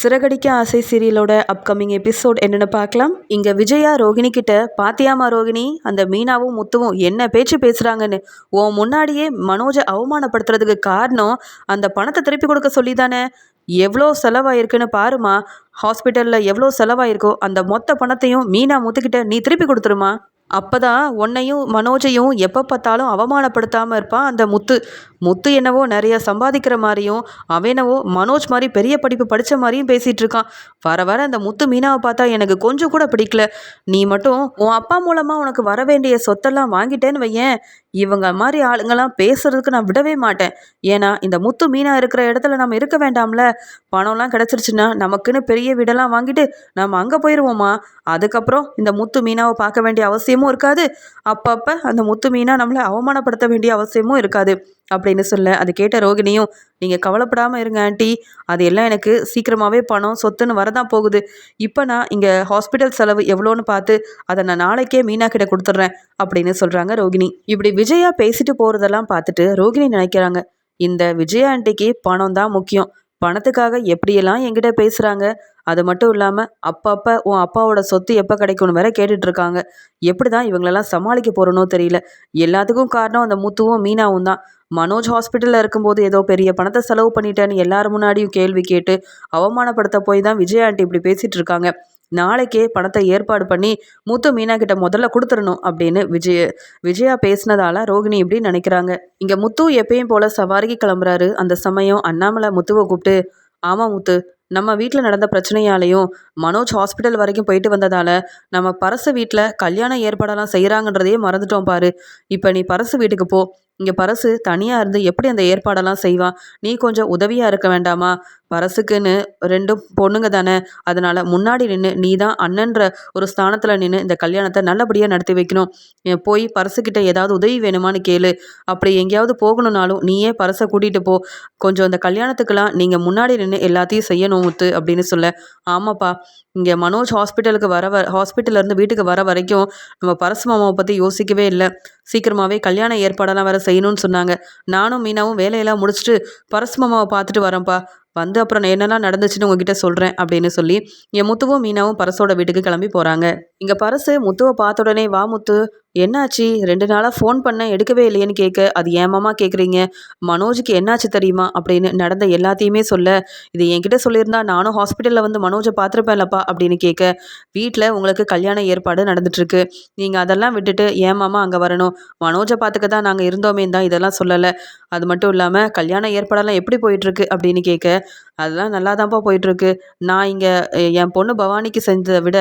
சிறகடிக்க ஆசை சீரியலோட upcoming episode என்னென்னு பார்க்கலாம். இங்கே விஜயா ரோகிணி கிட்ட பாத்தியாமா ரோகிணி அந்த மீனாவும் முத்துவும் என்ன பேச்சு பேசுகிறாங்கன்னு உன் முன்னாடியே மனோஜை அவமானப்படுத்துறதுக்கு காரணம் அந்த பணத்தை திருப்பி கொடுக்க சொல்லி தானே எவ்வளோ செலவாயிருக்குன்னு பாருமா ஹாஸ்பிட்டலில் எவ்வளோ செலவாயிருக்கோ அந்த மொத்த பணத்தையும் மீனா முத்துக்கிட்ட நீ திருப்பி கொடுத்துருமா அப்பதான் உன்னையும் மனோஜையும் எப்போ பார்த்தாலும் அவமானப்படுத்தாமல் இருப்பான் அந்த முத்து. முத்து என்னவோ நிறைய சம்பாதிக்கிற மாதிரியும் அவனவோ மனோஜ் மாதிரி பெரிய படிப்பு படித்த மாதிரியும் பேசிகிட்டு இருக்கான். வர வர அந்த முத்து மீனாவை பார்த்தா எனக்கு கொஞ்சம் கூட பிடிக்கல. நீ மட்டும் உன் அப்பா மூலமாக உனக்கு வர வேண்டிய சொத்தெல்லாம் வாங்கிட்டேன்னு வையேன். இவங்க மாதிரி ஆளுங்கெல்லாம் பேசுறதுக்கு நான் விடவே மாட்டேன். ஏன்னா இந்த முத்து மீனா இருக்கிற இடத்துல நம்ம இருக்க வேண்டாம்ல? பணம்லாம் கிடச்சிருச்சுன்னா நமக்குன்னு பெரிய வீடெல்லாம் வாங்கிட்டு நம்ம அங்கே போயிடுவோமா அதுக்கப்புறம் இந்த முத்து மீனாவை பார்க்க வேண்டிய அவசியமும் இருக்காது. அப்பப்போ அந்த முத்து மீனா நம்மளை அவமானப்படுத்த வேண்டிய அவசியமும் இருக்காது. அப்படின்னு சொல்ல அது கேட்ட ரோகிணியும் நீங்கள் கவலைப்படாமல் இருங்க ஆண்டி. அது எல்லாம் எனக்கு சீக்கிரமாகவே பணம் சொத்துன்னு வரதான் போகுது. இப்போ நான் இங்கே ஹாஸ்பிட்டல் செலவு எவ்வளோன்னு பார்த்து அதை நான் நாளைக்கே மீனா கிட்ட கொடுத்துட்றேன் அப்படின்னு சொல்கிறாங்க ரோகிணி. இப்படி விஜயா பேசிட்டு போகிறதெல்லாம் பார்த்துட்டு ரோகிணி நினைக்கிறாங்க இந்த விஜயா ஆண்டிக்கு பணம் தான் முக்கியம். பணத்துக்காக எப்படியெல்லாம் என்கிட்ட பேசுகிறாங்க அது மட்டும் இல்லாமல் அப்பப்போ உன் அப்பாவோட சொத்து எப்போ கிடைக்கும்னு வேற கேட்டுட்ருக்காங்க. எப்படி தான் இவங்களெல்லாம் சமாளிக்க போகிறனோ தெரியல. எல்லாத்துக்கும் காரணம் அந்த முத்துவும் மீனாவும் தான். மனோஜ் ஹாஸ்பிட்டலில் இருக்கும்போது ஏதோ பெரிய பணத்தை செலவு பண்ணிட்டேன்னு எல்லார் முன்னாடியும் கேள்வி கேட்டு அவமானப்படுத்த போய் தான் விஜய் ஆண்டி இப்படி பேசிகிட்டு இருக்காங்க. நாளைக்கே பணத்தை ஏற்பாடு பண்ணி முத்து மீனா கிட்ட முதல்ல கொடுத்துடணும் அப்படின்னு விஜய விஜயா பேசினதால ரோகிணி இப்படி நினைக்கிறாங்க. இங்கே முத்து எப்பயும் போல சவாரிக்கு கிளம்புறாரு. அந்த சமயம் அண்ணாமலை முத்துவை கூப்பிட்டு ஆமாம் முத்து நம்ம வீட்டில் நடந்த பிரச்சனையாலையும் மனோஜ் ஹாஸ்பிட்டல் வரைக்கும் போயிட்டு வந்ததால் நம்ம பரசு வீட்டில் கல்யாண ஏற்பாடெல்லாம் செய்கிறாங்கன்றதையே மறந்துட்டோம் பாரு. இப்போ நீ பரசு வீட்டுக்கு போ. இங்கே பரசு தனியாக இருந்து எப்படி அந்த ஏற்பாடெல்லாம் செய்வான் நீ கொஞ்சம் உதவியாக இருக்க வேண்டாமா? பரசுக்குன்னு ரெண்டும் பொண்ணுங்க தானே. அதனால் முன்னாடி நின்று நீ தான் அண்ணன்ற ஒரு ஸ்தானத்தில் நின்று இந்த கல்யாணத்தை நல்லபடியாக நடத்தி வைக்கணும். போய் பரசுக்கிட்ட ஏதாவது உதவி வேணுமான்னு கேளு. அப்படி எங்கேயாவது போகணுன்னாலும் நீயே பரசை கூட்டிகிட்டு போ. கொஞ்சம் இந்த கல்யாணத்துக்கெல்லாம் நீங்கள் முன்னாடி நின்று எல்லாத்தையும் செய்யணும் முத்து அப்படின்னு சொல்ல. ஆமாப்பா இங்கே மனோஜ் ஹாஸ்பிட்டலுக்கு வர வ ஹாஸ்பிட்டல்லேருந்து வீட்டுக்கு வர வரைக்கும் நம்ம பரசு மாமாவை பற்றி யோசிக்கவே இல்லை. சீக்கிரமாகவே கல்யாண ஏற்பாடெல்லாம் வேறு செய்யணும்னு சொன்னாங்க. நானும் மீனாவும் வேலையெல்லாம் முடிச்சுட்டு பரசு மாமாவை பார்த்துட்டு வரேன்ப்பா. வந்து அப்புறம் நான் என்னெல்லாம் நடந்துச்சுன்னு உங்ககிட்ட சொல்கிறேன் அப்படின்னு சொல்லி என் முத்துவும் மீனாவும் பரசோட வீட்டுக்கு கிளம்பி போகிறாங்க இங்கே பரசு முத்துவை பார்த்த உடனே வா முத்து என்னாச்சு? ரெண்டு நாளாக ஃபோன் பண்ண எடுக்கவே இல்லையேன்னு கேட்க அது ஏமாமா கேட்குறீங்க மனோஜுக்கு என்னாச்சு தெரியுமா? அப்படின்னு நடந்த எல்லாத்தையுமே சொல்ல இது என்கிட்ட சொல்லியிருந்தா நானும் ஹாஸ்பிட்டலில் வந்து மனோஜை பார்த்துருப்பேன்லப்பா அப்படின்னு கேட்க வீட்டில் உங்களுக்கு கல்யாண ஏற்பாடு நடந்துட்டுருக்கு. நீங்கள் அதெல்லாம் விட்டுட்டு ஏமாமா அங்கே வரணும்? மனோஜை பார்த்துக்க தான் நாங்கள் இருந்தோமே தான் இதெல்லாம் சொல்லலை. அது மட்டும் இல்லாமல் கல்யாண ஏற்பாடெல்லாம் எப்படி போயிட்டுருக்கு? அப்படின்னு கேட்க அதெல்லாம் நல்லா தான்ப்பா போயிட்டுருக்கு. நான் இங்கே என் பொண்ணு பவானிக்கு செஞ்சதை விட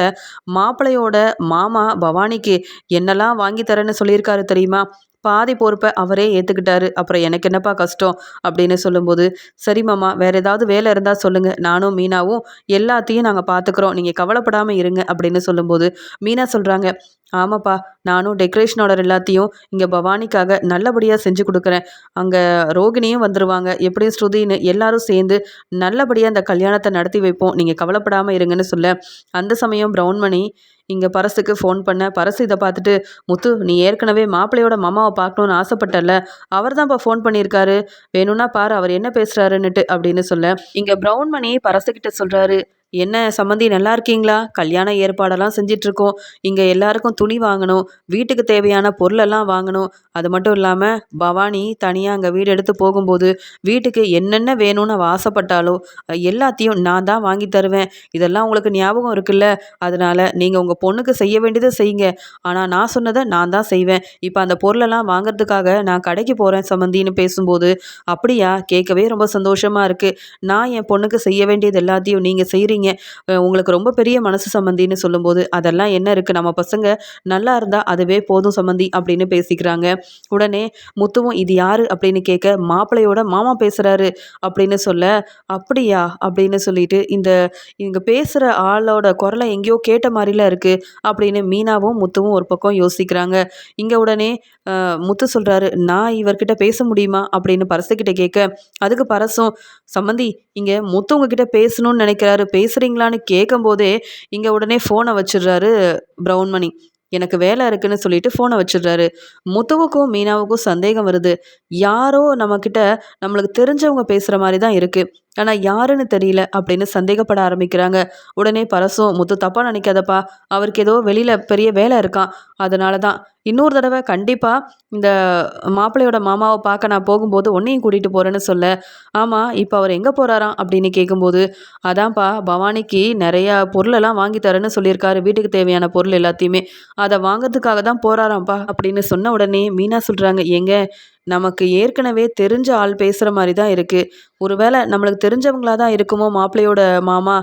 மாப்பிள்ளையோட மாமா பவானிக்கு என்னெல்லாம் வாங்கி தரேன்னு சொல்லியிருக்காரு தெரியுமா? பாதி பொறுப்பை அவரே ஏற்றுக்கிட்டாரு அப்புறம் எனக்கு என்னப்பா கஷ்டம்? அப்படின்னு சொல்லும்போது சரி மாமா வேறு ஏதாவது வேலை இருந்தால் சொல்லுங்கள் நானும் மீனாவும் எல்லாத்தையும் நாங்கள் பார்த்துக்குறோம் நீங்கள் கவலைப்படாமல் இருங்க. அப்படின்னு சொல்லும்போது மீனா சொல்கிறாங்க ஆமாப்பா நானும் டெக்கரேஷன் ஆர்டர் எல்லாத்தையும் இங்கே பவானிக்காக நல்லபடியாக செஞ்சு கொடுக்குறேன். அங்கே ரோகிணியும் வந்துடுவாங்க எப்படியும் ஸ்ருதின்னு எல்லாரும் சேர்ந்து நல்லபடியாக அந்த கல்யாணத்தை நடத்தி வைப்போம். நீங்கள் கவலைப்படாமல் இருங்கன்னு சொல்ல. அந்த சமயம் ப்ரௌன்மணி இங்கே பரசுக்கு ஃபோன் பண்ண. பரசு இதை பார்த்துட்டு முத்து நீ ஏற்கனவே மாப்பிள்ளையோட மாமாவை பார்க்கணுன்னு ஆசைப்பட்டல அவர் தான்ப்பா ஃபோன் பண்ணியிருக்காரு. வேணும்னா பாரு அவர் என்ன பேசுகிறாருன்னுட்டு அப்படின்னு சொல்ல. இங்கே ப்ரௌன்மணி பரசுக்கிட்ட சொல்கிறாரு என்ன சம்மந்தி நல்லா இருக்கீங்களா? கல்யாண ஏற்பாடெல்லாம் செஞ்சிட்ருக்கோம். இங்கே எல்லாருக்கும் துணி வாங்கணும் வீட்டுக்கு தேவையான பொருளெல்லாம் வாங்கணும். அது மட்டும் இல்லாமல் பவானி தனியாக அங்கே வீடு எடுத்து போகும்போது வீட்டுக்கு என்னென்ன வேணும்னு அவள் ஆசைப்பட்டாலோ எல்லாத்தையும் நான் தான் வாங்கி தருவேன். இதெல்லாம் உங்களுக்கு ஞாபகம் இருக்குல்ல? அதனால் நீங்கள் உங்கள் பொண்ணுக்கு செய்ய வேண்டியதை செய்யுங்க. ஆனால் நான் சொன்னதை நான் தான் செய்வேன். இப்போ அந்த பொருளெல்லாம் வாங்குறதுக்காக நான் கடைக்கு போகிறேன் சம்மந்தின்னு பேசும்போது அப்படியா? கேட்கவே ரொம்ப சந்தோஷமாக இருக்குது நான் என் பொண்ணுக்கு செய்ய வேண்டியது எல்லாத்தையும் நீங்கள் செய்கிறீங்க சொல்கிறீங்க உங்களுக்கு ரொம்ப பெரிய மனசு சம்மந்தின்னு சொல்லும்போது அதெல்லாம் என்ன இருக்குது நம்ம பசங்க நல்லா இருந்தால் அதுவே போதும் சம்மந்தி அப்படின்னு பேசிக்கிறாங்க. உடனே முத்துவும் இது யார்? அப்படின்னு கேட்க மாப்பிள்ளையோட மாமா பேசுகிறாரு அப்படின்னு சொல்ல அப்படியா? அப்படின்னு சொல்லிட்டு இந்த இங்கே பேசுகிற ஆளோட குரலை எங்கேயோ கேட்ட மாதிரிலாம் இருக்குது அப்படின்னு மீனாவும் முத்துவும் ஒரு பக்கம் யோசிக்கிறாங்க. இங்கே உடனே முத்து சொல்கிறாரு நான் இவர்கிட்ட பேச முடியுமா? அப்படின்னு பரசுக்கிட்ட கேட்க அதுக்கு பரசும் சம்மந்தி இங்கே முத்து உங்ககிட்ட பேசணும்னு நினைக்கிறாரு பேசுகிறீங்களான்னு கேட்கும்போதே இங்கே உடனே ஃபோனை வச்சிடுறாரு ப்ரௌன்மணி எனக்கு வேலை இருக்குன்னு சொல்லிட்டு ஃபோனை வச்சிடுறாரு. முத்துவுக்கும் மீனாவுக்கும் சந்தேகம் வருது. யாரோ நம்மக்கிட்ட நம்மளுக்கு தெரிஞ்சவங்க பேசுகிற மாதிரி தான் இருக்குது ஆனால் யாருன்னு தெரியல அப்படின்னு சந்தேகப்பட ஆரம்பிக்கிறாங்க. உடனே பரசும் முத்து தப்பாக நினைக்காதப்பா. அவருக்கு ஏதோ வெளியில் பெரிய வேலை இருக்கான். அதனால தான் இன்னொரு தடவை கண்டிப்பாக இந்த மாப்பிள்ளையோட மாமாவை பார்க்க நான் போகும்போது உன்னையும் கூட்டிகிட்டு போகிறேன்னு சொல்ல ஆமாம் இப்போ அவர் எங்கே போகிறாராம் அப்படின்னு கேட்கும்போது அதான்ப்பா பவானிக்கு நிறையா பொருளெல்லாம் வாங்கி தரேன்னு சொல்லியிருக்காரு. வீட்டுக்கு தேவையான பொருள் எல்லாத்தையுமே அதை வாங்கிறதுக்காக தான் போகிறாராம்ப்பா அப்படின்னு சொன்ன உடனே மீனா சொல்கிறாங்க எங்க நமக்கு ஏற்கனவே தெரிஞ்ச ஆள் பேசுகிற மாதிரி தான் இருக்குது ஒருவேளை நம்மளுக்கு தெரிஞ்சவங்களா தான் இருக்குமோ மாப்பிள்ளையோட மாமா?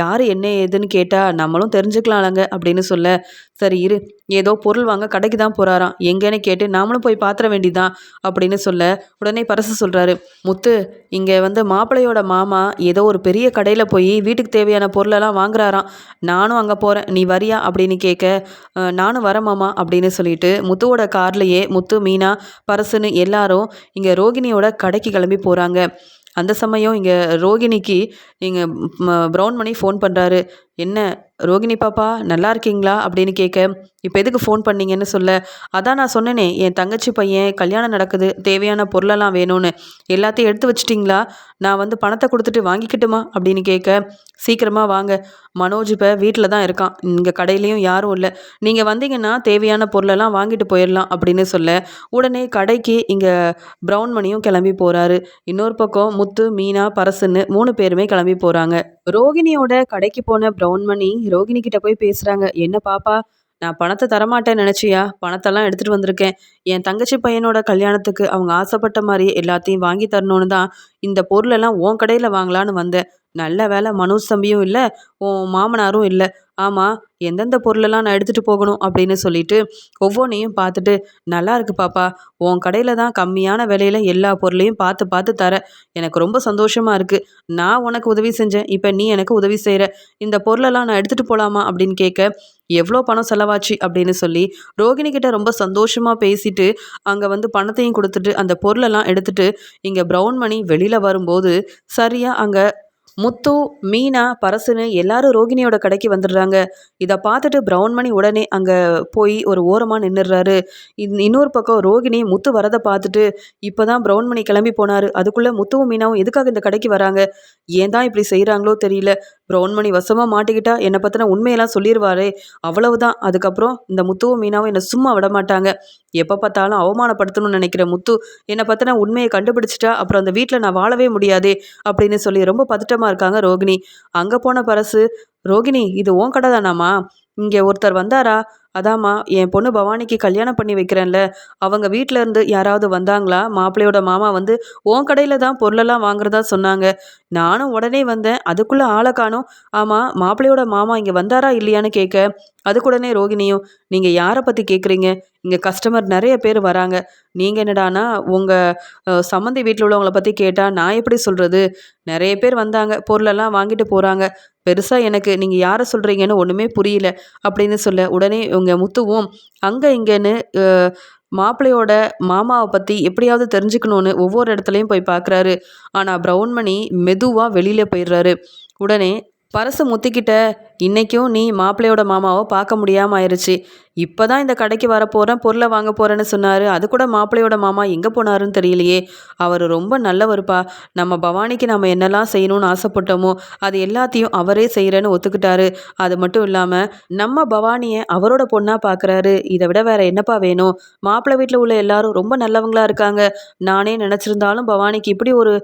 யார் என்ன ஏதுன்னு கேட்டால் நம்மளும் தெரிஞ்சுக்கலாம்லங்க அப்படின்னு சொல்ல சரி இரு. ஏதோ பொருள் வாங்க கடைக்கு தான் போகிறாராம் எங்கேன்னு கேட்டு நாமளும் போய் பாத்திர வேண்டிதான் அப்படின்னு சொல்ல உடனே பரசு சொல்கிறாரு முத்து இங்கே வந்து மாப்பிள்ளையோட மாமா ஏதோ ஒரு பெரிய கடையில் போய் வீட்டுக்கு தேவையான பொருளெல்லாம் வாங்குறாராம். நானும் அங்கே போகிறேன் நீ வரியா? அப்படின்னு கேட்க நானும் வரேன் மாமா அப்படின்னு சொல்லிட்டு முத்துவோட கார்லேயே முத்து மீனா பரசுன்னு எல்லாரும் இங்கே ரோகிணியோட கடைக்கு கிளம்பி போகிறாங்க அந்த சமயம் இங்கே ரோகிணிக்கு இங்கே ப்ரௌன் மணி ஃபோன் பண்ணுறாரு என்ன ரோகிணி பாப்பா நல்லா இருக்கீங்களா? அப்படின்னு கேட்க இப்போ எதுக்கு ஃபோன் பண்ணீங்கன்னு சொல்ல. அதான் நான் சொன்னேனே என் தங்கச்சி பையன் கல்யாணம் நடக்குது தேவையான பொருளெல்லாம் வேணும்னு. எல்லாத்தையும் எடுத்து வச்சிட்டிங்களா? நான் வந்து பணத்தை கொடுத்துட்டு வாங்கிக்கிட்டுமா? அப்படின்னு கேட்க சீக்கிரமாக வாங்க. மனோஜ் இப்போ வீட்டில் தான் இருக்கான். இங்கே கடையிலையும் யாரும் இல்லை. நீங்கள் வந்தீங்கன்னா தேவையான பொருளெல்லாம் வாங்கிட்டு போயிடலாம் அப்படின்னு சொல்ல உடனே கடைக்கு இங்கே ப்ரௌன் மணியும் கிளம்பி போகிறாரு இன்னொரு பக்கம் முத்து மீனா பரசுன்னு மூணு பேருமே கிளம்பி போகிறாங்க ரோகிணியோட கடைக்கு போன ப்ரௌன் ரோகிணி கிட்ட போய் பேசுகிறாங்க என்ன பாப்பா நான் பணத்தை தரமாட்டேன் நினச்சியா? பணத்தெல்லாம் எடுத்துகிட்டு வந்திருக்கேன். என் தங்கச்சி பையனோட கல்யாணத்துக்கு அவங்க ஆசைப்பட்ட மாதிரி எல்லாத்தையும் வாங்கி தரணும்னு தான் இந்த பொருளெல்லாம் உன் கடையில் வாங்கலான்னு வந்தேன். நல்ல வேலை மனோஜ் தம்பியும் இல்லை உன் மாமனாரும் இல்லை. ஆமாம் எந்தெந்த பொருளெல்லாம் நான் எடுத்துகிட்டு போகணும் அப்படின்னு சொல்லிட்டு ஒவ்வொன்றையும் பார்த்துட்டு நல்லா இருக்கு பாப்பா உன் கடையில் தான் கம்மியான விலையில் எல்லா பொருளையும் பார்த்து பார்த்து தர. எனக்கு ரொம்ப சந்தோஷமாக இருக்குது நான் உனக்கு உதவி செஞ்சேன் இப்போ நீ எனக்கு உதவி செய்கிற இந்த பொருளெல்லாம் நான் எடுத்துகிட்டு போகலாமா அப்படின்னு கேட்க எவ்வளோ பணம் செலவாச்சு? அப்படின்னு சொல்லி ரோகிணி கிட்ட ரொம்ப சந்தோஷமாக பேசிட்டு அங்கே வந்து பணத்தையும் கொடுத்துட்டு அந்த பொருளெல்லாம் எடுத்துட்டு இங்கே ப்ரௌன் மணி வெளியில் வரும்போது சரியாக அங்கே முத்து மீனா பரசுன்னு எல்லாரும் ரோகிணியோட கடைக்கு வந்துடுறாங்க. இதை பார்த்துட்டு பிரவுன்மணி உடனே அங்கே போய் ஒரு ஓரமாக நின்றுடுறாரு இன்னொரு பக்கம் ரோகிணி முத்து வரதை பார்த்துட்டு இப்போ தான் ப்ரௌன் கிளம்பி போனார். அதுக்குள்ளே முத்துவும் மீனாவும் எதுக்காக இந்த கடைக்கு வராங்க? ஏன் தான் இப்படி செய்கிறாங்களோ தெரியல. மணி வசமாக மாட்டிக்கிட்டா என்னை பற்றின உண்மையெல்லாம் சொல்லிடுவாரே அவ்வளவுதான். அதுக்கப்புறம் இந்த முத்துவும் மீனாவும் என்னை சும்மா விட மாட்டாங்க எப்போ பார்த்தாலும் அவமானப்படுத்தணும்னு நினைக்கிற முத்து என்னை பற்றின உண்மையை கண்டுபிடிச்சிட்டா அப்புறம் அந்த வீட்டில் நான் வாழவே முடியாதே அப்படின்னு சொல்லி ரொம்ப பதட்டமாக இருக்காங்க ரோகிணி. அங்கே போன பரசு ரோகிணி இது ஓன் கடை தானாமா இங்கே ஒருத்தர் வந்தாரா? அதாம்மா என் பொண்ணு பவானிக்கு கல்யாணம் பண்ணி வைக்கிறேன்ல. அவங்க வீட்டில் இருந்து யாராவது வந்தாங்களா? மாப்பிள்ளையோட மாமா வந்து உன் கடையில் தான் பொருளெல்லாம் வாங்குறதா சொன்னாங்க. நானும் உடனே வந்தேன். அதுக்குள்ளே ஆளை காணும். ஆமாம் மாப்பிள்ளையோட மாமா இங்கே வந்தாரா இல்லையான்னு கேட்க அதுக்குடனே ரோகிணியும் நீங்கள் யாரை பற்றி கேட்குறீங்க இங்கே கஸ்டமர் நிறைய பேர் வராங்க. நீங்கள் என்னடானா உங்கள் சம்மந்தி வீட்டில் உள்ளவங்களை பற்றி கேட்டால் நான் எப்படி சொல்கிறது நிறைய பேர் வந்தாங்க. பொருளெல்லாம் வாங்கிட்டு போகிறாங்க பெருசாக எனக்கு நீங்கள் யாரை சொல்கிறீங்கன்னு ஒன்றுமே புரியல அப்படின்னு சொல்ல உடனே உங்கள் முத்துவும் அங்கே இங்கேன்னு மாப்பிள்ளையோட மாமாவை பற்றி எப்படியாவது தெரிஞ்சுக்கணுன்னு ஒவ்வொரு இடத்துலையும் போய் பார்க்குறாரு ஆனால் ப்ரௌன்மணி மெதுவாக வெளியில் போயிடுறாரு. உடனே பரசு முத்திக்கிட்ட இன்றைக்கும் நீ மாப்பிள்ளையோட மாமாவை பார்க்க முடியாமல் ஆயிடுச்சு இப்போ தான் இந்த கடைக்கு வர போகிறேன் பொருளை வாங்க போகிறேன்னு சொன்னார். அது கூட மாப்பிள்ளையோட மாமா எங்கே போனாருன்னு தெரியலையே. அவர் ரொம்ப நல்லவருப்பா. நம்ம பவானிக்கு நம்ம என்னெல்லாம் செய்யணும்னு ஆசைப்பட்டோமோ அது எல்லாத்தையும் அவரே செய்கிறேன்னு ஒத்துக்கிட்டாரு. அது மட்டும் இல்லாமல் நம்ம பவானியை அவரோட பொண்ணாக பார்க்குறாரு இதை விட வேற என்னப்பா வேணும்? மாப்பிள்ளை வீட்டில் உள்ள எல்லாரும் ரொம்ப நல்லவங்களா இருக்காங்க. நானே நினச்சிருந்தாலும் பவானிக்கு இப்படி ஒரு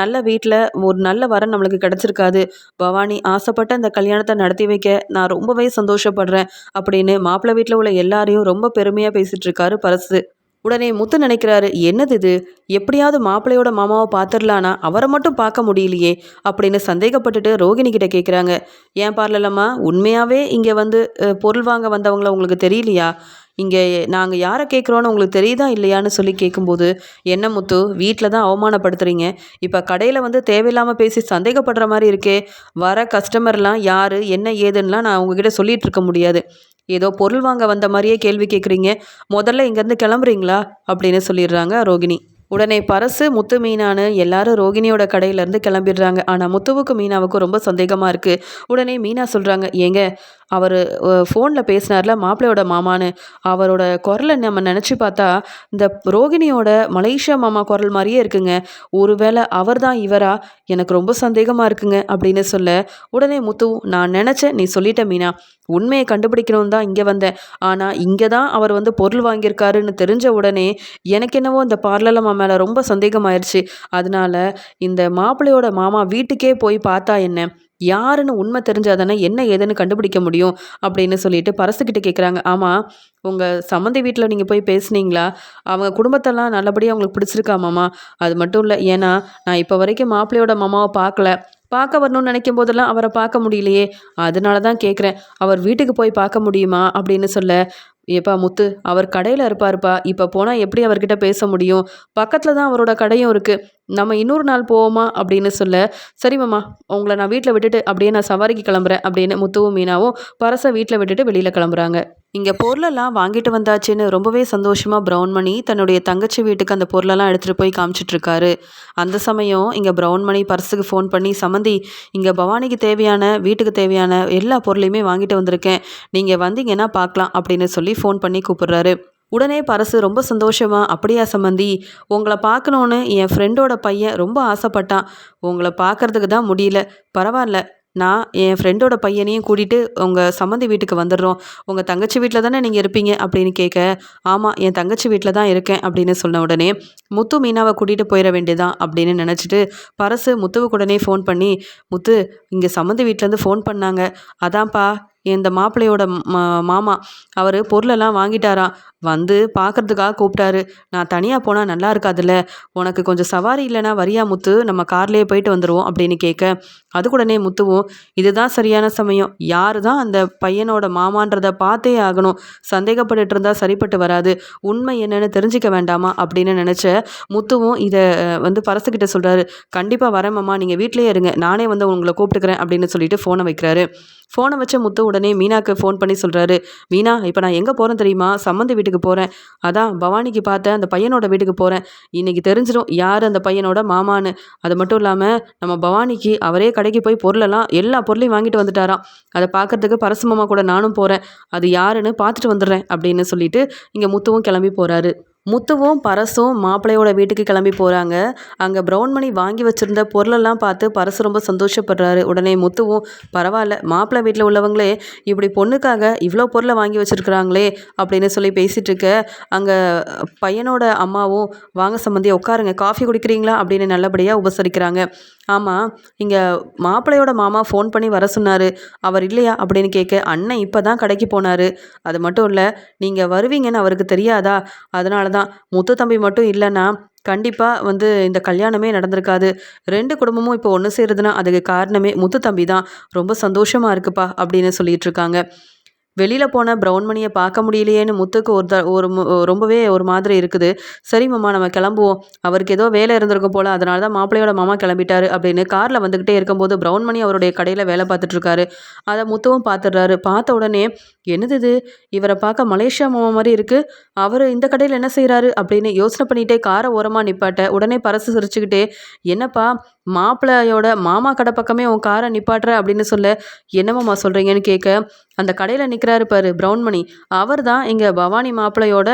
நல்ல வீட்டில் ஒரு நல்ல வரன் நம்மளுக்கு கிடச்சிருக்காது. பவானி ஆசைப்பட்ட அந்த கல்யாணத்தை நடத்தி வைக்க நான் ரொம்பவே சந்தோஷப்படுறேன் அப்படின்னு மாப்பிள்ளை வீட்டில் வீட்டில் உள்ள எல்லாரையும் ரொம்ப பெருமையாக பேசிகிட்டு இருக்காரு பரசு. உடனே முத்து நினைக்கிறாரு என்னது இது? எப்படியாவது மாப்பிள்ளையோட மாமாவை பார்த்துடலானா? அவரை மட்டும் பார்க்க முடியலையே அப்படின்னு சந்தேகப்பட்டுட்டு ரோகிணி கிட்ட கேட்குறாங்க ஏன் பார்லலம்மா? உண்மையாகவே இங்கே வந்து பொருள் வாங்க வந்தவங்கள உங்களுக்கு தெரியலையா? இங்கே நாங்கள் யாரை கேட்குறோன்னு உங்களுக்கு தெரியுதா இல்லையான்னு சொல்லி கேட்கும்போது என்ன முத்து வீட்டில் தான் அவமானப்படுத்துகிறீங்க இப்போ கடையில் வந்து தேவையில்லாமல் பேசி சந்தேகப்படுற மாதிரி இருக்கே. வர கஸ்டமர்லாம் யார் என்ன ஏதுன்னெலாம் நான் உங்ககிட்ட சொல்லிகிட்டு இருக்க முடியாது. ஏதோ பொருள் வாங்க வந்த மாதிரியே கேள்வி கேட்குறீங்க முதல்ல இங்கேருந்து கிளம்புறீங்களா? அப்படின்னு சொல்லிடுறாங்க ரோகிணி. உடனே பரசு முத்து மீனானு எல்லாரும் ரோகிணியோட கடையிலேருந்து கிளம்பிடுறாங்க. ஆனால் முத்துவுக்கு மீனாவுக்கும் ரொம்ப சந்தேகமாக இருக்குது உடனே மீனா சொல்கிறாங்க ஏங்க அவர் ஃபோனில் பேசினார்ல மாப்பிள்ளையோட மாமான்னு. அவரோட குரலை நம்ம நினச்சி பார்த்தா இந்த ரோகிணியோட மலேசியா மாமா குரல் மாதிரியே இருக்குங்க. ஒருவேளை அவர் தான் இவரா? எனக்கு ரொம்ப சந்தேகமாக இருக்குங்க அப்படின்னு சொல்ல உடனே முத்து நான் நினச்சேன் நீ சொல்லிட்ட மீனா. உண்மையை கண்டுபிடிக்கணும் தான் இங்கே வந்தேன். ஆனால் இங்கே தான் அவர் வந்து பொருள் வாங்கியிருக்காருன்னு தெரிஞ்ச உடனே எனக்கு என்னவோ இந்த பார்லலம்மா மேலே ரொம்ப சந்தேகமாயிருச்சு அதனால இந்த மாப்பிள்ளையோட மாமா வீட்டுக்கே போய் பார்த்தா என்ன? யாருன்னு உண்மை தெரிஞ்சாதானே என்ன ஏதுன்னு கண்டுபிடிக்க முடியும் அப்படின்னு சொல்லிட்டு பரசுக்கிட்ட கேட்குறாங்க ஆமாம் உங்கள் சம்மந்தி வீட்டில் நீங்கள் போய் பேசுனீங்களா? அவங்க குடும்பத்தெல்லாம் நல்லபடியாக அவங்களுக்கு பிடிச்சிருக்கா மாமா? அது மட்டும் இல்லை ஏன்னா நான் இப்போ வரைக்கும் மாப்பிள்ளையோட மாமாவை பார்க்கல. பார்க்க வரணும்னு நினைக்கும் போதெல்லாம் அவரை பார்க்க முடியலையே. அதனால தான் கேட்குறேன் அவர் வீட்டுக்கு போய் பார்க்க முடியுமா அப்படின்னு சொல்ல ஏப்பா முத்து அவர் கடையில் இருப்பாருப்பா. இப்போ போனால் எப்படி அவர்கிட்ட பேச முடியும்? பக்கத்தில் தான் அவரோட கடையும் இருக்குது நம்ம இன்னொரு நாள் போவோமா அப்படின்னு சொல்ல சரி மாமா உங்களை நான் வீட்டில் விட்டுட்டு அப்படியே நான் சவாரிக்கு கிளம்புறேன் அப்படின்னு முத்துவும் மீனாவும் பரசை வீட்டில் விட்டுட்டு வெளியில் கிளம்புறாங்க. இங்கே பொருளெல்லாம் வாங்கிட்டு வந்தாச்சுன்னு ரொம்பவே சந்தோஷமாக ப்ரௌன் மணி தன்னுடைய தங்கச்சி வீட்டுக்கு அந்த பொருளெல்லாம் எடுத்துகிட்டு போய் காமிச்சிட்ருக்காரு அந்த சமயம் இங்கே ப்ரௌன் மணி பர்ஸுக்கு ஃபோன் பண்ணி சம்மந்தி இங்கே பவானிக்கு தேவையான வீட்டுக்கு தேவையான எல்லா பொருளையுமே வாங்கிட்டு வந்திருக்கேன். நீங்கள் வந்தீங்கன்னா பார்க்கலாம் அப்படின்னு சொல்லி ஃபோன் பண்ணி கூப்பிடுறாரு. உடனே பரசு ரொம்ப சந்தோஷமா அப்படியா சம்மந்தி உங்களை பார்க்கணுன்னு என் ஃப்ரெண்டோட பையன் ரொம்ப ஆசைப்பட்டான். உங்களை பார்க்கறதுக்கு தான் முடியல. பரவாயில்ல. நான் என் ஃப்ரெண்டோட பையனையும் கூட்டிகிட்டு உங்கள் சம்மந்தி வீட்டுக்கு வந்துடுறோம். உங்கள் தங்கச்சி வீட்டில் தானே நீங்கள் இருப்பீங்க? அப்படின்னு கேட்க ஆமாம் என் தங்கச்சி வீட்டில் தான் இருக்கேன் அப்படின்னு சொன்ன உடனே முத்து மீனாவை கூட்டிகிட்டு போயிட வேண்டியதான் அப்படின்னு நினச்சிட்டு பரசு முத்துவுக்கு உடனே ஃபோன் பண்ணி முத்து இங்கே சம்மந்தி வீட்டிலேருந்து ஃபோன் பண்ணாங்க. அதான்ப்பா இந்த மாப்பிள்ளையோட மாமா அவர் பொருளெல்லாம் வாங்கிட்டாராம் வந்து பார்க்கறதுக்காக கூப்பிட்டாரு. நான் தனியாக போனால் நல்லா இருக்காதுல்ல? உனக்கு கொஞ்சம் சவாரி இல்லைனா வரியா முத்து? நம்ம கார்லேயே போயிட்டு வந்துடுவோம் அப்படின்னு கேட்க. அதுக்குடனே முத்துவும் இதுதான் சரியான சமயம். யார் தான் அந்த பையனோட மாமான்றதை பார்த்தே ஆகணும். சந்தேகப்பட்டு இருந்தால் சரிப்பட்டு வராது. உண்மை என்னன்னு தெரிஞ்சிக்க வேண்டாமா? அப்படின்னு நினச்ச முத்துவும் இதை வந்து பரசுக்கிட்ட சொல்கிறாரு கண்டிப்பாக வரேன் மாமா. நீங்கள் வீட்லேயே இருங்க. நானே வந்து உங்களை கூப்பிட்டுக்கிறேன் அப்படின்னு சொல்லிட்டு ஃபோனை வைக்கிறாரு. ஃபோனை வச்ச முத்து உடனே மீனாக்கு ஃபோன் பண்ணி சொல்கிறாரு மீனா இப்போ நான் எங்கே போகிறேன் தெரியுமா? சம்மந்தி வீட்டுக்கு போகிறேன் அதான் பவானிக்கு பார்த்தேன் அந்த பையனோட வீட்டுக்கு போகிறேன் இன்றைக்கி தெரிஞ்சிடும் யார் அந்த பையனோட மாமான்னு. அது மட்டும் இல்லாமல் நம்ம பவானிக்கு அவரே கடைக்கு போய் பொருளெல்லாம் எல்லா பொருளையும் வாங்கிட்டு வந்துட்டாராம். அதை பார்க்கறதுக்கு பரசுமாமா கூட நானும் போகிறேன் அது யாருன்னு பார்த்துட்டு வந்துடுறேன் அப்படின்னு சொல்லிட்டு இங்கே முத்துவும் கிளம்பி போகிறாரு முத்துவும் பரசும் மாப்பிள்ளையோட வீட்டுக்கு கிளம்பி போகிறாங்க அங்கே ப்ரௌன் மணி வாங்கி வச்சுருந்த பொருளெல்லாம் பார்த்து பரசு ரொம்ப சந்தோஷப்படுறாரு. உடனே முத்துவும் பரவாயில்ல மாப்பிள்ளை வீட்டில் உள்ளவங்களே இப்படி பொண்ணுக்காக இவ்வளோ பொருளை வாங்கி வச்சுருக்குறாங்களே அப்படின்னு சொல்லி பேசிகிட்டு இருக்க அங்கே பையனோட அம்மாவும் வாங்க சம்மந்தி உட்காருங்க. காஃபி குடிக்கிறீங்களா? அப்படின்னு நல்லபடியாக உபசரிக்கிறாங்க. ஆமாம் இங்கே மாப்பிள்ளையோட மாமா ஃபோன் பண்ணி வர சொன்னார். அவர் இல்லையா அப்படின்னு கேட்க அண்ணன் இப்போ தான் கடைக்கு போனார். அது மட்டும் இல்லை நீங்கள் வருவீங்கன்னு அவருக்கு தெரியாதா? அதனால தான் முத்து தம்பி மட்டும் இல்லைன்னா கண்டிப்பாக வந்து இந்த கல்யாணமே நடந்திருக்காது. ரெண்டு குடும்பமும் இப்போ ஒன்று சேருதுன்னா அதுக்கு காரணமே முத்து தம்பி தான் ரொம்ப சந்தோஷமாக இருக்குப்பா அப்படின்னு சொல்லிட்டு இருக்காங்க. வெளியில் போன ப்ரௌன் மணியை பார்க்க முடியலையேன்னு முத்துக்கு ஒரு த ஒரு ரொம்பவே ஒரு மாதிரி இருக்குது. சரி மாமா நம்ம கிளம்புவோம். அவருக்கு ஏதோ வேலை இருந்திருக்கும் போல் அதனால தான் மாப்பிள்ளையோட மாமா கிளம்பிட்டாரு அப்படின்னு காரில் வந்துக்கிட்டே இருக்கும்போது ப்ரௌன் மணி அவருடைய கடையில் வேலை பார்த்துட்ருக்காரு அதை முத்துவும் பார்த்துடுறாரு. பார்த்த உடனே என்னது இது? இவரை பார்க்க மலேசியா மாமா மாதிரி இருக்குது அவர் இந்த கடையில் என்ன செய்கிறாரு அப்படின்னு யோசனை பண்ணிகிட்டே காரை ஓரமாக நிப்பாட்ட உடனே பரசு சிரிச்சுக்கிட்டே என்னப்பா மாப்பிள்ளையோட மாமா கடை பக்கமே உன் காரை நிப்பாட்டுற? அப்படின்னு சொல்ல என்னமாம்மா சொல்கிறீங்கன்னு கேட்க அந்த கடையில் நிற்கிறாரு பாரு பிரவுன்மணி அவர் தான் இங்கே பவானி மாப்பிள்ளையோட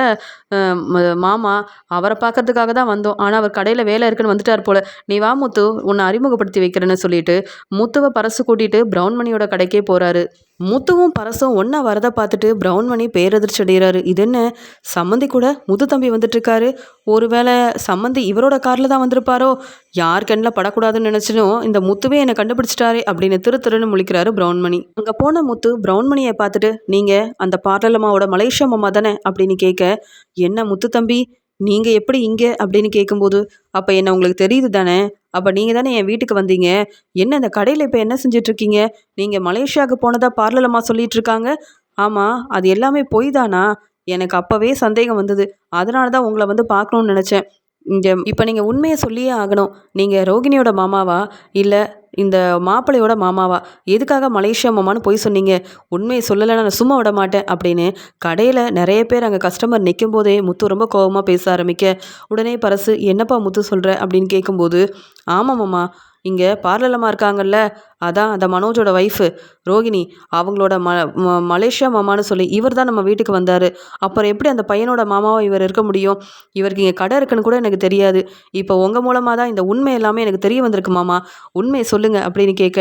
மாமா. அவரை பார்க்கறதுக்காக தான் வந்தோம். ஆனால் அவர் கடையில் வேலை இருக்குன்னு வந்துட்டார் போல். நீ வா முத்து. உன்னை அறிமுகப்படுத்தி வைக்கிறேன்னு சொல்லிட்டு முத்துவை பரசு கூட்டிகிட்டு பிரவுன்மணியோட கடைக்கே போகிறாரு முத்துவும் பரசும் ஒன்றா வரதை பார்த்துட்டு ப்ரௌன் மணி பேரதிர்ச்சி அடைகிறாரு. இது என்ன? சம்மந்தி கூட முத்து தம்பி வந்துட்டுருக்காரு. ஒருவேளை சம்மந்தி இவரோட காரில் தான் வந்திருப்பாரோ? யார் கண்ணில் படக்கூடாதுன்னு நினச்சினும் இந்த முத்துவே என்னை கண்டுபிடிச்சிட்டாரே அப்படின்னு திரு திருன்னு முழிக்கிறாரு ப்ரௌன் மணி. அங்கே போன முத்து ப்ரௌன் மணியை பார்த்துட்டு நீங்கள் அந்த பார்லலம்மாவோட மலேசியா மாமா தானே? அப்படின்னு கேட்க என்ன முத்து தம்பி? நீங்கள் எப்படி இங்கே அப்படின்னு கேட்கும்போது அப்போ என்ன உங்களுக்கு தெரியுது தானே? அப்போ நீங்கள் தானே என் வீட்டுக்கு வந்தீங்க? என்ன இந்த கடையில் இப்போ என்ன செஞ்சிட்ருக்கீங்க நீங்கள் மலேசியாவுக்கு போனதாக பார்லலம்மா சொல்லிட்டு இருக்காங்க ஆமாம் அது எல்லாமே பொய் தானா? எனக்கு அப்போவே சந்தேகம் வந்தது. அதனால தான் உங்களை வந்து பார்க்கணுன்னு நினச்சேன். இங்கே இப்போ நீங்கள் உண்மையை சொல்லியே ஆகணும். நீங்கள் ரோகிணியோட மாமாவா? இல்லை இந்த மாப்பிள்ளையோட மாமாவா? எதுக்காக மலேசியா மாமான்னு போய் சொன்னீங்க? உண்மையை சொல்லலைன்னா நான் சும்மா விட மாட்டேன் அப்படின்னு கடையில் நிறைய பேர் அங்கே கஸ்டமர் நிற்கும் போதே முத்து ரொம்ப கோபமாக பேச ஆரம்பிக்க உடனே பரசு என்னப்பா முத்து சொல்கிற அப்படின்னு கேட்கும்போது ஆமாம் மாமா இங்கே பார்லலம்மா இருக்காங்கல்ல? அதான் அந்த மனோஜோட ஒய்ஃபு ரோகிணி அவங்களோட ம மலேசியா மாமான்னு சொல்லி இவர் தான் நம்ம வீட்டுக்கு வந்தார். அப்புறம் எப்படி அந்த பையனோட மாமாவை இவர் இருக்க முடியும்? இவருக்கு இங்கே கடை இருக்குன்னு கூட எனக்கு தெரியாது. இப்போ உங்கள் மூலமாக தான் இந்த உண்மை எல்லாமே எனக்கு தெரிய வந்திருக்கு மாமா. உண்மையை சொல்லுங்கள் அப்படின்னு கேட்க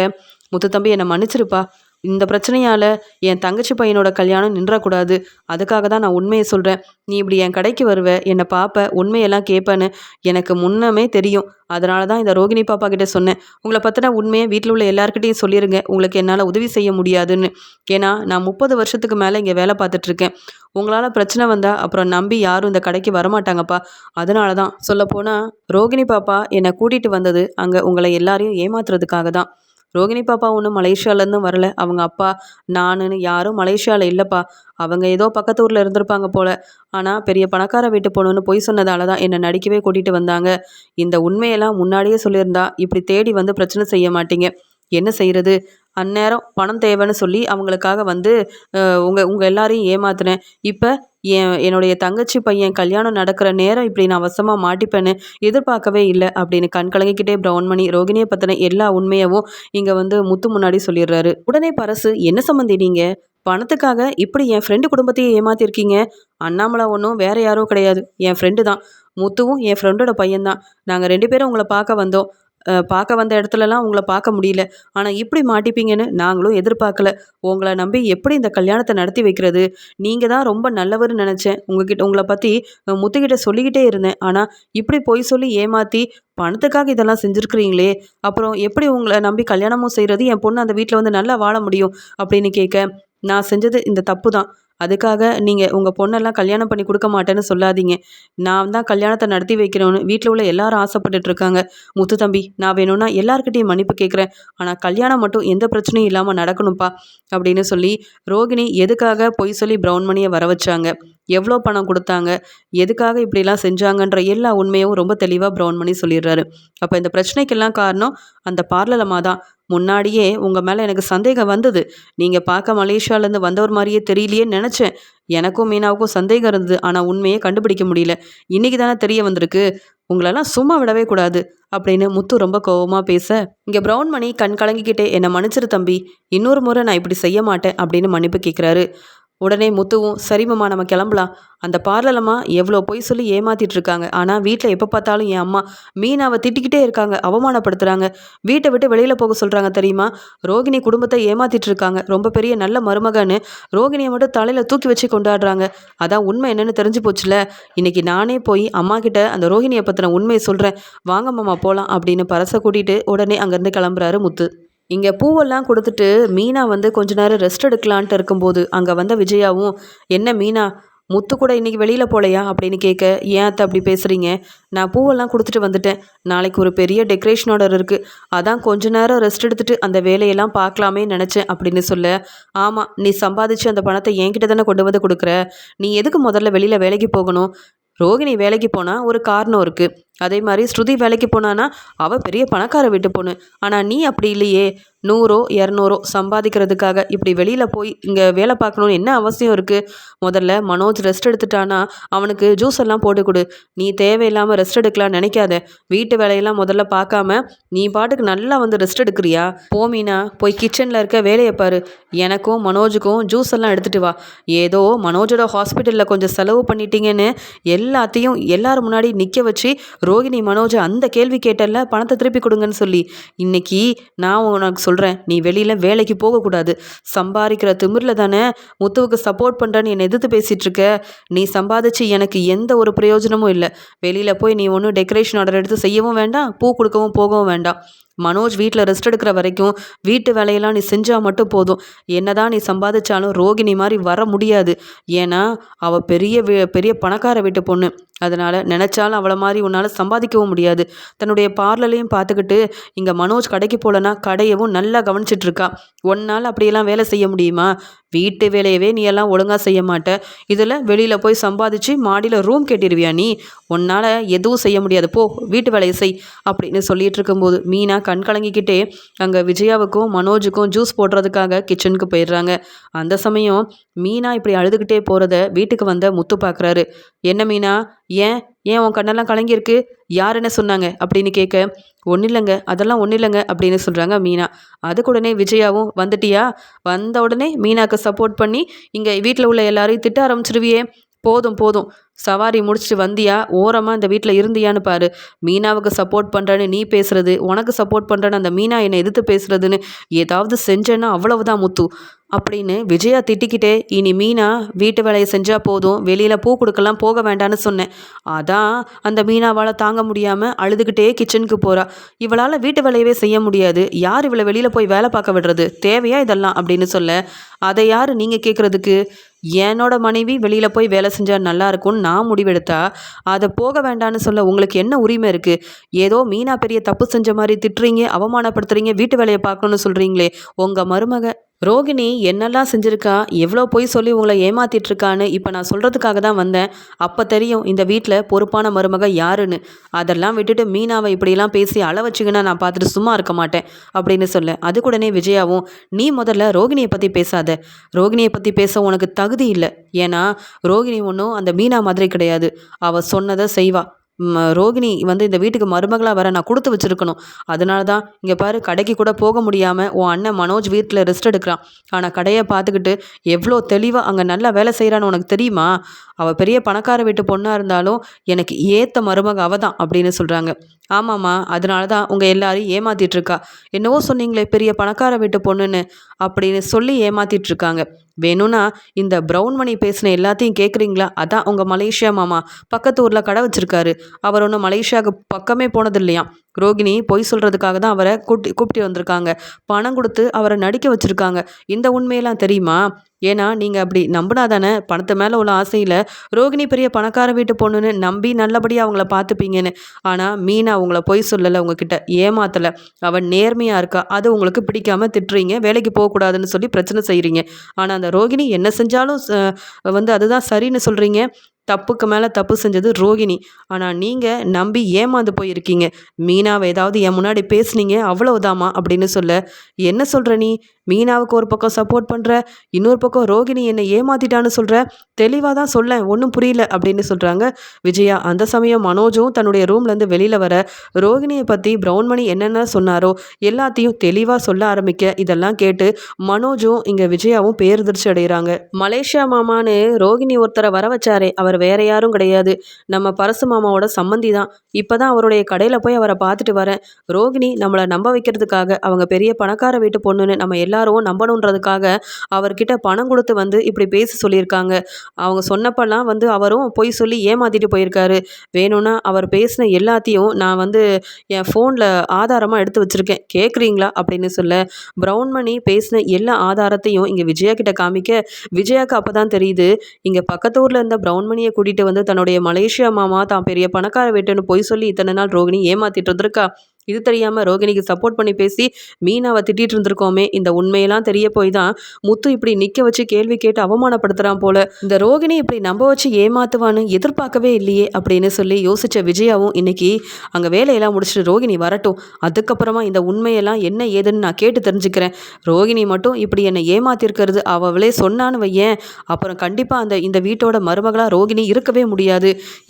முத்து தம்பி என்னை மன்னிச்சிருப்பா. இந்த பிரச்சனையால் என் தங்கச்சி பையனோட கல்யாணம் நின்றக்கூடாது. அதுக்காக தான் நான் உண்மையை சொல்கிறேன் நீ இப்படி என் கடைக்கு வருவ என்னை பார்ப்ப உண்மையெல்லாம் கேட்பேன்னு எனக்கு முன்னமே தெரியும். அதனால தான் இந்த ரோகிணி பாப்பா கிட்ட சொன்னேன். உங்களை பற்றின உண்மையை வீட்டில் உள்ள எல்லாருக்கிட்டையும் சொல்லிடுங்க உங்களுக்கு என்னால் உதவி செய்ய முடியாதுன்னு. ஏன்னா நான் முப்பது வருஷத்துக்கு மேலே இங்கே வேலை பார்த்துட்ருக்கேன். உங்களால் பிரச்சனை வந்தால் அப்புறம் நம்பி யாரும் இந்த கடைக்கு வரமாட்டாங்கப்பா. அதனால தான் சொல்லப்போனால் ரோகிணி பாப்பா என்னை கூட்டிகிட்டு வந்தது அங்கே உங்களை எல்லாரையும் ஏமாத்துறதுக்காக தான். ரோகிணி பாப்பா ஒன்றும் மலேசியாவிலேருந்து வரல. அவங்க அப்பா நானுன்னு யாரும் மலேசியாவில் இல்லைப்பா. அவங்க ஏதோ பக்கத்து ஊரில் இருந்திருப்பாங்க போல. ஆனால் பெரிய பணக்கார வீட்டு போகணுன்னு பொய் சொன்னதால தான் என்னை நடிக்கவே கூட்டிகிட்டு வந்தாங்க. இந்த உண்மையெல்லாம் முன்னாடியே சொல்லியிருந்தா இப்படி தேடி வந்து பிரச்சனை செய்ய மாட்டீங்க. என்ன செய்கிறது அந்நேரம் பணம் தேவைன்னு சொல்லி அவங்களுக்காக வந்து உங்கள் உங்கள் எல்லாரையும் ஏமாத்தினேன். இப்போ என் என்னுடைய தங்கச்சி பையன் கல்யாணம் நடக்கிற நேரம் இப்படி நான் வசமாக மாட்டிப்பேன்னு எதிர்பார்க்கவே இல்லை அப்படின்னு கண் கலங்கிக்கிட்டே பிரவுன்மணி ரோகிணியை பற்றின எல்லா உண்மையவும் இங்கே வந்து முத்து முன்னாடி சொல்லிடுறாரு. உடனே பரசு என்ன சம்மந்தி நீங்கள் பணத்துக்காக இப்படி என் ஃப்ரெண்டு குடும்பத்தையே ஏமாத்திருக்கீங்க? அண்ணாமலை ஒன்றும் வேறு யாரும் கிடையாது. என் ஃப்ரெண்டு தான். முத்துவும் என் ஃப்ரெண்டோட பையன்தான் நாங்கள் ரெண்டு பேரும் உங்களை பார்க்க வந்தோம். பார்க்க வந்த இடத்துலலாம் உங்களை பார்க்க முடியல. ஆனால் இப்படி மாட்டிப்பீங்கன்னு நாங்களும் எதிர்பார்க்கல. உங்களை நம்பி எப்படி இந்த கல்யாணத்தை நடத்தி வைக்கிறது? நீங்கள் தான் ரொம்ப நல்லவர்னு நினச்சேன். உங்ககிட்ட உங்களை பற்றி முத்துக்கிட்ட சொல்லிக்கிட்டே இருந்தேன். ஆனால் இப்படி பொய் சொல்லி ஏமாற்றி பணத்துக்காக இதெல்லாம் செஞ்சுருக்கிறீங்களே. அப்புறம் எப்படி உங்களை நம்பி கல்யாணமும் செய்கிறது என் பொண்ணு அந்த வீட்டில் வந்து நல்லா வாழ முடியும் அப்படின்னு கேட்க நான் செஞ்சது இந்த தப்பு தான். அதுக்காக நீங்கள் உங்கள் பொண்ணெல்லாம் கல்யாணம் பண்ணி கொடுக்க மாட்டேன்னு சொல்லாதீங்க. நான் தான் கல்யாணத்தை நடத்தி வைக்கணும்னு வீட்டில் உள்ள எல்லாரும் ஆசைப்பட்டுட்டு இருக்காங்க. முத்து தம்பி நான் வேணும்னா எல்லாருக்கிட்டையும் மன்னிப்பு கேட்குறேன் ஆனால் கல்யாணம் மட்டும் எந்த பிரச்சனையும் இல்லாமல் நடக்கணும்ப்பா அப்படின்னு சொல்லி ரோகிணி எதுக்காக பொய் சொல்லி பிரவுன்மணியை வர வச்சாங்க. எவ்வளோ பணம் கொடுத்தாங்க எதுக்காக இப்படிலாம் செஞ்சாங்கன்ற எல்லா உண்மையும் ரொம்ப தெளிவாக ப்ரௌன் சொல்லிடுறாரு. அப்போ இந்த பிரச்சனைக்கெல்லாம் காரணம் அந்த பார்லலமாக தான். முன்னாடியே உங்கள் மேலே எனக்கு சந்தேகம் வந்தது. நீங்கள் பார்க்க மலேசியாவிலேருந்து வந்தவர் மாதிரியே தெரியலையே நினச்சேன். எனக்கும் மீனாவுக்கும் சந்தேகம் இருந்தது. ஆனால் உண்மையை கண்டுபிடிக்க முடியல. இன்னைக்கு தானே தெரிய வந்திருக்கு. உங்களெல்லாம் சும்மா விடவே கூடாது. அப்படின்னு முத்து ரொம்ப கோவமாக பேச இங்கே ப்ரௌன் மணி கண் கலங்கிக்கிட்டே என்னை மன்னிச்சிரு தம்பி. இன்னொரு முறை நான் இப்படி செய்ய மாட்டேன். அப்படின்னு மன்னிப்பு கேட்குறாரு உடனே முத்துவும் சரிமம்மா நம்ம கிளம்பலாம். அந்த பார்லலம்மா எவ்வளோ பொய் சொல்லி ஏமாத்திட்டு இருக்காங்க. ஆனால் வீட்டில் எப்போ பார்த்தாலும் என் அம்மா மீனாவை திட்டிக்கிட்டே இருக்காங்க அவமானப்படுத்துகிறாங்க வீட்டை விட்டு வெளியில் போக சொல்கிறாங்க தெரியுமா? ரோகிணி குடும்பத்தை ஏமாத்திட்டு இருக்காங்க. ரொம்ப பெரிய நல்ல மருமகன்னு ரோகிணியை மட்டும் தலையில் தூக்கி வச்சு கொண்டாடுறாங்க. அதான் உண்மை என்னென்னு தெரிஞ்சு போச்சுல. இன்னைக்கு நானே போய் அம்மா கிட்ட அந்த ரோகிணியை பற்றின உண்மையை சொல்கிறேன் வாங்க மாமா போகலாம் அப்படின்னு பரசை கூட்டிகிட்டு உடனே அங்கேருந்து கிளம்புறாரு முத்து. இங்கே பூவெல்லாம் கொடுத்துட்டு மீனா வந்து கொஞ்ச நேரம் ரெஸ்ட் எடுக்கலான்ட்டு இருக்கும்போது அங்கே வந்த விஜயாவும் என்ன மீனா முத்து கூட இன்னைக்கு வெளியில் போலையா? அப்படின்னு கேட்க ஏன் அத்தை அப்படி பேசுகிறீங்க நான் பூவெல்லாம் கொடுத்துட்டு வந்துட்டேன். நாளைக்கு ஒரு பெரிய டெக்கரேஷன் ஆர்டர் இருக்குது அதான் கொஞ்ச நேரம் ரெஸ்ட் எடுத்துட்டு அந்த வேலையெல்லாம் பார்க்கலாமே நினச்சேன் அப்படின்னு சொல்ல ஆமாம் நீ சம்பாதிச்சு அந்த பணத்தை என்கிட்ட தானே கொண்டு வந்து கொடுக்குற? நீ எதுக்கு முதல்ல வெளியில் வேலைக்கு போகணும்? ரோகிணி வேலைக்கு போனால் ஒரு காரணம் இருக்குது அதே மாதிரி ஸ்ருதி வேலைக்கு போனான்னா அவள் பெரிய பணக்கார வீட்டு பொண்ணு. ஆனால் நீ அப்படி இல்லையே. நூறோ இரநூறோ சம்பாதிக்கிறதுக்காக இப்படி வெளியில் போய் இங்கே வேலை பார்க்கணுன்னு என்ன அவசியம் இருக்குது முதல்ல மனோஜ் ரெஸ்ட் எடுத்துட்டானா அவனுக்கு ஜூஸ் எல்லாம் போட்டு கொடு. நீ தேவையில்லாமல் ரெஸ்ட் எடுக்கலாம்னு நினைக்காத. வீட்டு வேலையெல்லாம் முதல்ல பார்க்காம நீ பாட்டுக்கு நல்லா வந்து ரெஸ்ட் எடுக்கிறியா? போமீனா போய் கிச்சனில் இருக்க வேலையை பாரு. எனக்கும் மனோஜுக்கும் ஜூஸ் எல்லாம் எடுத்துட்டு வா. ஏதோ மனோஜோட ஹாஸ்பிட்டலில் கொஞ்சம் செலவு பண்ணிட்டீங்கன்னு எல்லாத்தையும் எல்லாரும் முன்னாடி நிற்க வச்சு ரோகிணி மனோஜ் அந்த கேள்வி கேட்டல பணத்தை திருப்பி கொடுங்கன்னு சொல்லி இன்னைக்கு நான் உனக்கு சொல்கிறேன் நீ வெளியில் வேலைக்கு போகக்கூடாது. சம்பாதிக்கிற திமிரில் தானே முத்துவுக்கு சப்போர்ட் பண்ணுறேன்னு என்னை எதிர்த்து பேசிகிட்டு இருக்க நீ சம்பாதிச்சு எனக்கு எந்த ஒரு பிரயோஜனமும் இல்லை. வெளியில் போய் நீ ஒன்றும் டெக்கரேஷன் ஆர்டர் எடுத்து செய்யவும் வேண்டாம் பூ கொடுக்கவும் போகவும் வேண்டாம். மனோஜ் வீட்டில் ரெஸ்ட் எடுக்கிற வரைக்கும் வீட்டு வேலையெல்லாம் நீ செஞ்சால் மட்டும் போதும். என்னதான் நீ சம்பாதிச்சாலும் ரோகிணி மாதிரி வர முடியாது. ஏன்னா அவள் பெரிய பெரிய பணக்கார வீட்டு பொண்ணு. அதனால் நினச்சாலும் அவளை மாதிரி உன்னால் சம்பாதிக்கவும் முடியாது. தன்னுடைய பார்லலையும் பார்த்துக்கிட்டு இங்கே மனோஜ் கடைக்கு போகலன்னா கடையவும் நல்லா கவனிச்சிட்டு இருக்கா. ஒன்னால் அப்படியெல்லாம் வேலை செய்ய முடியுமா? வீட்டு வேலையவே நீ எல்லாம் ஒழுங்காக செய்ய மாட்ட. இதில் வெளியில் போய் சம்பாதிச்சு மாடியில் ரூம் கேட்டிருவியா நீ? உன்னால் எதுவும் செய்ய முடியாது. போ வீட்டு வேலையை செய் அப்படின்னு சொல்லிட்டு இருக்கும்போது மீனா கண் கலங்கிக்கிட்டே அங்கே விஜயாவுக்கும் மனோஜுக்கும் ஜூஸ் போடுறதுக்காக கிச்சனுக்கு போயிடுறாங்க. அந்த சமயம் மீனா இப்படி அழுதுகிட்டே போகிறத வீட்டுக்கு வந்த முத்து பார்க்குறாரு என்ன மீனா? ஏன்? ஏன் உன் கண்ணெல்லாம் கலங்கியிருக்கு? யார் என்ன சொன்னாங்க? அப்படின்னு கேட்க ஒன்றும் இல்லைங்க அதெல்லாம் ஒன்றும் இல்லைங்க அப்படின்னு சொல்கிறாங்க மீனா. அதுக்கு உடனே விஜயாவும் வந்துட்டியா? வந்த உடனே மீனாக்கு சப்போர்ட் பண்ணி இங்கே வீட்டில் உள்ள எல்லாரையும் திட்ட ஆரம்பிச்சிருவியே. போதும் போதும். சவாரி முடிச்சுட்டு வந்தியா? ஓரமாக இந்த வீட்டில் இருந்தியான்னு பாரு. மீனாவுக்கு சப்போர்ட் பண்ணுறேன்னு நீ பேசுறது உனக்கு சப்போர்ட் பண்ணுறேன்னு அந்த மீனா என்னை எதிர்த்து பேசுறதுன்னு ஏதாவது செஞ்சேன்னா அவ்வளவுதான் முத்து. அப்படின்னு விஜயா திட்டிக்கிட்டே இனி மீனா வீட்டு வேலையை செஞ்சால் போதும் வெளியில் பூ கொடுக்கலாம் போக வேண்டான்னு சொன்னேன். அதான் அந்த மீனாவால் தாங்க முடியாமல் அழுதுகிட்டே கிச்சனுக்கு போகிறா இவளால் வீட்டு வேலையவே செய்ய முடியாது. யார் இவளை வெளியில் போய் வேலை பார்க்க விடுறது? தேவையா இதெல்லாம்? அப்படின்னு சொல்ல அதை யார் நீங்கள் கேட்குறதுக்கு என்னோட மனைவி வெளியில் போய் வேலை செஞ்சால் நல்லா இருக்கும்னு நான் முடிவெடுத்தா அதை போக வேண்டான்னு சொல்ல உங்களுக்கு என்ன உரிமை இருக்குது ஏதோ மீனா பெரிய தப்பு செஞ்ச மாதிரி திட்டுறீங்க அவமானப்படுத்துறீங்க வீட்டு வேலையை பார்க்கணுன்னு சொல்கிறீங்களே உங்கள் மருமக ரோகிணி என்னெல்லாம் செஞ்சுருக்கா? எவ்வளோ பொய் சொல்லி உங்களை ஏமாத்திட்டுருக்கான்னு இப்போ நான் சொல்கிறதுக்காக தான் வந்தேன். அப்போ தெரியும் இந்த வீட்டில் பொறுப்பான மருமக யாருன்னு. அதெல்லாம் விட்டுட்டு மீனாவை இப்படிலாம் பேசி அள வச்சுக்கினா நான் பார்த்துட்டு சும்மா இருக்க மாட்டேன் அப்படின்னு சொல்ல. அதுக்குடனே விஜயாவும் நீ முதல்ல ரோகிணியை பற்றி பேசாத. ரோகிணியை பற்றி பேச உனக்கு தகுதி இல்லை. ஏன்னா ரோகிணி ஒன்றும் அந்த மீனா மாதிரி கிடையாது. அவள் சொன்னதை செய்வா. ரோகிணி வந்து இந்த வீட்டுக்கு மருமகளாக வர நான் கொடுத்து வச்சுருக்கணும். அதனால தான் இங்கே பாரு கடைக்கு கூட போக முடியாமல் உன் அண்ணன் மனோஜ் வீட்டில் ரெஸ்ட் எடுக்கிறான். ஆனால் கடையை பார்த்துக்கிட்டு எவ்வளோ தெளிவாக அங்கே நல்லா வேலை செய்கிறான்னு உனக்கு தெரியுமா? அவள் பெரிய பணக்கார வீட்டு பொண்ணாக இருந்தாலும் எனக்கு ஏற்ற மருமக அவ தான் அப்படின்னு சொல்கிறாங்க ஆமாம்மா அதனால தான் உங்கள் எல்லாரையும் ஏமாத்திட்டு இருக்கா. என்னவோ சொன்னீங்களே பெரிய பணக்கார வீட்டு பொண்ணுன்னு அப்படின்னு சொல்லி ஏமாத்திட்டு இருக்காங்க. வேணும்னா இந்த ப்ரௌன் மணி பேசின எல்லாத்தையும் கேட்குறீங்களா அதான் உங்கள் மலேசியா மாமா. பக்கத்து ஊரில் கடை வச்சுருக்காரு. அவர் ஒன்றும் மலேசியாவுக்கு பக்கமே போனது இல்லையா? ரோகிணி பொய் சொல்கிறதுக்காக தான் அவரை கூட்டி கூப்பிட்டு வந்திருக்காங்க. பணம் கொடுத்து அவரை நடிக்க வச்சுருக்காங்க. இந்த உண்மையெல்லாம் தெரியுமா? ஏன்னா நீங்கள் அப்படி நம்பினா தானே பணத்து மேலே உள்ள ஆசையில் ரோகிணி பெரிய பணக்கார வீட்டு பொண்ணுன்னு நம்பி நல்லபடியாக அவங்கள பார்த்துப்பீங்கன்னு. ஆனால் மீனா அவங்கள பொய் சொல்லலை உங்ககிட்ட ஏமாத்தலை. அவன் நேர்மையாக இருக்கா அது உங்களுக்கு பிடிக்காம திட்டுறீங்க வேலைக்கு போகக்கூடாதுன்னு சொல்லி பிரச்சனை செய்கிறீங்க ஆனால் அந்த ரோகிணி என்ன செஞ்சாலும் வந்து அதுதான் சரின்னு சொல்கிறீங்க தப்புக்கு மேலே தப்பு செஞ்சது ரோகிணி. ஆனால் நீங்கள் நம்பி ஏமாந்து போயிருக்கீங்க. மீனாவை ஏதாவது என் முன்னாடி பேசுனீங்க அவ்வளவுதாமா அப்படின்னு சொல்ல. என்ன சொல்கிற நீ? மீனாவுக்கு ஒரு பக்கம் சப்போர்ட் பண்ணுற இன்னொரு பக்கம் ரோகிணி என்னை ஏமாத்திட்டான்னு சொல்கிற தெளிவாக தான் சொல்ல ஒன்றும் புரியல அப்படின்னு சொல்கிறாங்க விஜயா அந்த சமயம் மனோஜும் தன்னுடைய ரூம்லேருந்து வெளியில் வர ரோகிணியை பற்றி பிரவுன்மணி என்னென்ன சொன்னாரோ எல்லாத்தையும் தெளிவாக சொல்ல ஆரம்பிக்க இதெல்லாம் கேட்டு மனோஜும் இங்கே விஜயாவும் பேருதிர்ச்சி அடைகிறாங்க மலேசியா மாமான்னு ரோகிணி ஒருத்தரை வர வச்சாரே அவர் வேற யாரும் கிடையாது. நம்ம பரசு மாமாவோட சம்மந்தி தான். இப்போ தான் அவருடைய கடையில் போய் அவரை பார்த்துட்டு வரேன். ரோகிணி நம்மளை நம்ப வைக்கிறதுக்காக அவங்க பெரிய பணக்கார வீட்டு பொண்ணுன்னு நம்ம எல்லாரும் நம்பணுன்றதுக்காக அவர்கிட்ட பணம் கொடுத்து வந்து இப்படி பேச சொல்லியிருக்காங்க. அவங்க சொன்னப்பெல்லாம் வந்து அவரும் பொய் சொல்லி ஏமாத்திட்டு போயிருக்காரு. வேணும்னா அவர் பேசின எல்லாத்தையும் நான் வந்து என் ஃபோனில் ஆதாரமாக எடுத்து வச்சுருக்கேன். கேட்குறீங்களா அப்படின்னு சொல்ல ப்ரௌன் மணி பேசின எல்லா ஆதாரத்தையும் இங்கே விஜயா கிட்ட காமிக்க விஜயாக்கு அப்போ தான் தெரியுது இங்கே பக்கத்து ஊரில் இருந்த ப்ரௌன் ரோகிணியை கூட்டிகிட்டு வந்து தன்னுடைய மலேசியா மாமா தான் பெரிய பணக்கார வீட்டுன்னு பொய் சொல்லி இத்தனை நாள் ரோகிணி ஏமாத்திட்டு இருந்திருக்கா இது தெரியாமல் ரோகிணிக்கு சப்போர்ட் பண்ணி பேசி மீனாவை திட்டிகிட்டு இருந்திருக்கோமே இந்த உண்மையெல்லாம் தெரிய போய் தான் முத்து இப்படி நிற்க வச்சு கேள்வி கேட்டு அவமானப்படுத்துகிறான் போல. இந்த ரோகிணி இப்படி நம்ப வச்சு ஏமாத்துவான்னு எதிர்பார்க்கவே இல்லையே அப்படின்னு சொல்லி யோசித்த விஜயாவும் இன்னைக்கு அங்கே வேலையெல்லாம் முடிச்சுட்டு ரோகிணி வரட்டும் அதுக்கப்புறமா இந்த உண்மையெல்லாம் என்ன ஏதுன்னு நான் கேட்டு தெரிஞ்சுக்கிறேன். ரோகிணி மட்டும் இப்படி என்னை ஏமாத்திருக்கிறது அவளே சொன்னான்னு வையேன் அப்புறம் கண்டிப்பாக அந்த இந்த வீட்டோட மருமகளாக ரோகிணி இருக்கவே முடியாது.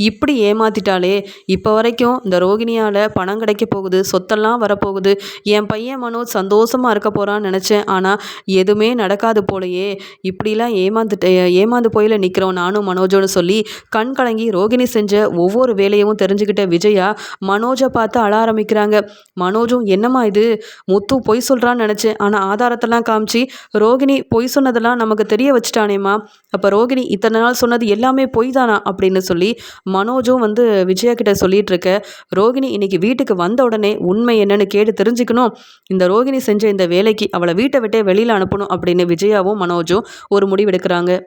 இப்படி ஏமாத்திட்டாலே இப்போ வரைக்கும் இந்த ரோகிணியால் பணம் கிடைக்க போகுது சொத்தெல்லாம் வரப்போகுது. என் பையன் மனோஜ் சந்தோஷமாக இருக்க போகிறான்னு நினச்சேன். ஆனால் எதுவுமே நடக்காது போலையே. இப்படிலாம் ஏமாந்துட்டு ஏமாந்து போயில நிற்கிறோம் நானும் மனோஜோன்னு சொல்லி கண் கலங்கி ரோகிணி செஞ்ச ஒவ்வொரு வேலையும் தெரிஞ்சுக்கிட்ட விஜயா மனோஜை பார்த்து அழ ஆரம்பிக்கிறாங்க. மனோஜும் என்னம்மா இது? முத்து பொய் சொல்கிறான்னு நினச்சேன். ஆனால் ஆதாரத்தெல்லாம் காமிச்சு ரோகிணி பொய் சொன்னதெல்லாம் நமக்கு தெரிய வச்சுட்டானேம்மா. அப்போ ரோகிணி இத்தனை நாள் சொன்னது எல்லாமே பொய் தானா? அப்படின்னு சொல்லி மனோஜும் வந்து விஜயா கிட்ட சொல்லிட்டு இருக்க. ரோகிணி இன்னைக்கு வீட்டுக்கு வந்த உடனே உண்மை என்னன்னு கேட்டு தெரிஞ்சுக்கணும். இந்த ரோகிணி செஞ்ச இந்த வேலைக்கு அவளை வீட்டை விட்டே வெளியில் அனுப்பணும் அப்படின்னு விஜயாவும் மனோஜும் ஒரு முடிவெடுக்கிறாங்க.